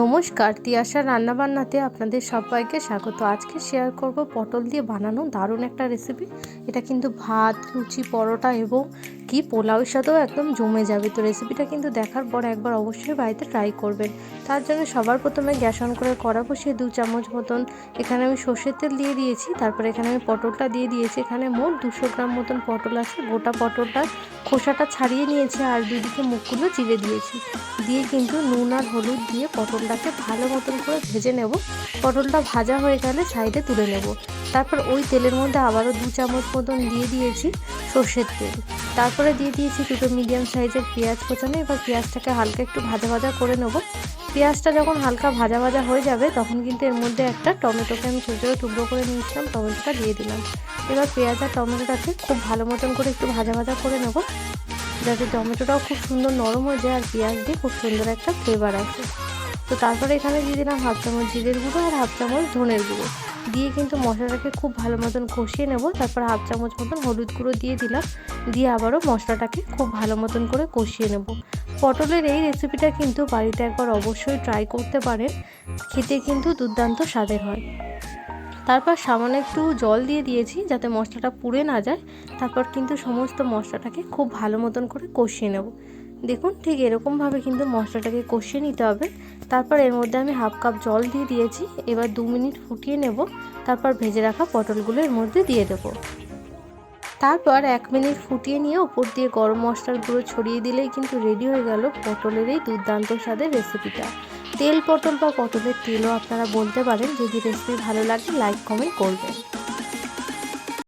নমস্কার, তিয়াশা রান্নাবান্নাতে আপনাদের সবাইকে স্বাগত। আজকে শেয়ার করব পটল দিয়ে বানানো দারুণ একটা রেসিপি এটা কিন্তু ভাত, লুচি, পরোটা এবং কি? পোলাওয়ের সাথেও একদম জমে যাবে। তো রেসিপিটা কিন্তু দেখার পর একবার অবশ্যই বাড়িতে ট্রাই করবেন। তার জন্য সবার প্রথমে গ্যাস অন করে কড়া বসিয়ে দু চামচ মতন এখানে আমি সর্ষের তেল দিয়ে দিয়েছি। তারপরে এখানে আমি পটলটা দিয়ে দিয়েছি। এখানে মোট দুশো গ্রাম মতন পটল আছে। গোটা পটলটা খোসাটা ছাড়িয়ে নিয়েছি আর দুদিকে মুখগুলো চিড়ে দিয়েছি। দিয়ে কিন্তু নুন আর হলুদ দিয়ে পটলটাকে ভালো মতন করে ভেজে নেব। পটলটা ভাজা হয়ে গেলে সাইডে তুলে নেব। তারপর ওই তেলের মধ্যে আবারও দু চামচ মতন দিয়ে দিয়েছি সর্ষের তেল। তারপরে দিয়ে দিয়েছি দুটো মিডিয়াম সাইজের পেঁয়াজ কোচানো। এবার পেঁয়াজটাকে হালকা একটু ভাজা ভাজা করে নেব। পেঁয়াজটা যখন হালকা ভাজা ভাজা হয়ে যাবে, তখন কিন্তু এর মধ্যে একটা টমেটোকে আমি ছোটো ছোটো টুকরো করে নিয়েছিলাম, টমেটোটা দিয়ে দিলাম। এবার পেঁয়াজ আর টমেটোটাকে খুব ভালো মতন করে একটু ভাজা ভাজা করে নেব, যাতে টমেটোটাও খুব সুন্দর নরম হয়ে যায় আর পেঁয়াজ দিয়ে খুব সুন্দর একটা ফ্লেভার আসে। তো তারপরে এখানে দিয়ে দিলাম হাফ চামচ জিরের গুঁড়ো আর হাফ চামচ ধনের গুঁড়ো। দিয়ে কিন্তু মশলাটাকে খুব ভালো মতন কষিয়ে নেব। তারপর হাফ চামচ মতন হলুদ গুঁড়ো দিয়ে দিলাম। দিয়ে আবারও মশলাটাকে খুব ভালো মতন করে কষিয়ে নেব। পটলের এই রেসিপিটা কিন্তু বাড়িতে একবার অবশ্যই ট্রাই করতে পারেন। খেতে কিন্তু দুর্দান্ত স্বাদের হয়। তারপর সামান্য একটু জল দিয়ে দিয়েছি যাতে মশলাটা পুড়ে না যায়। তারপর কিন্তু সমস্ত মশলাটাকে খুব ভালো মতন করে কষিয়ে নেব। দেখুন ঠিক এরকমভাবে কিন্তু মশলাটাকে কষিয়ে নিতে হবে। তারপর এর মধ্যে আমি হাফ কাপ জল দিয়ে দিয়েছি। এবার দু মিনিট ফুটিয়ে নেব। তারপর ভেজে রাখা পটলগুলো এর মধ্যে দিয়ে দেবো। তারপর এক মিনিট ফুটিয়ে নিয়ে উপর দিয়ে গরম মশলার গুঁড়ো ছড়িয়ে দিলেই কিন্তু রেডি হয়ে গেল পটলের এই দুর্দান্ত স্বাদের রেসিপিটা তেল, পটল বা পটলের তেলও আপনারা বলতে পারেন। যদি রেসিপি ভালো লাগে লাইক কমেন্ট করবেন।